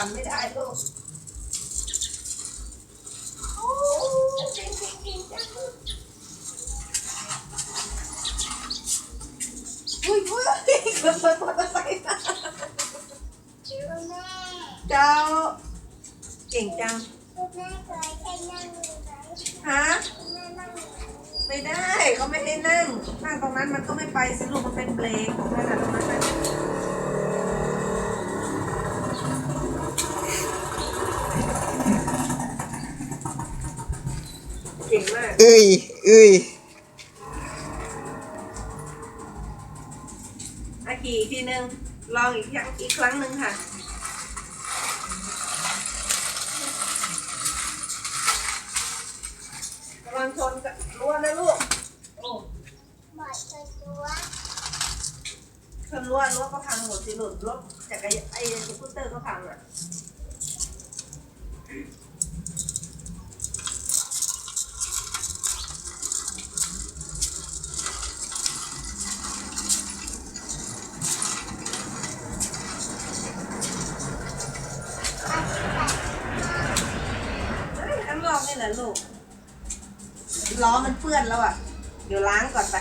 ปั่นไม่ได้ลูกโอ้เก่งเก่งเก่งจังอุ้ยอุ้ยเกิดเปิดมอเตอร์ไซค์นะชื่อแม่เจ้าเก่งจังชื่อแม่เคยให้นั่งไหมฮะไม่ได้เขาไม่ให้นั่งนั่งตรงนั้นมันก็ไม่ไปสิลูกมันเป็นเบรกของมันอะตรงนั้น เก่งมากเอ้ยเอ้ยอาขี่อีกทีนึงลองอีกครั้งอีกครั้งหนึ่งค่ะระวังชนกับรั้วนะลูกโอ้บอดตัวตัวชนรั้วรั้วก็พังหมดสิหลุดรถจักรยานไอ้สกูตเตอร์ก็พังอะ เฮ้ยข้างนอก นี่แหละลูกล้อมันเปื้อนแล้วอะ เดี๋ยวล้างก่อนไป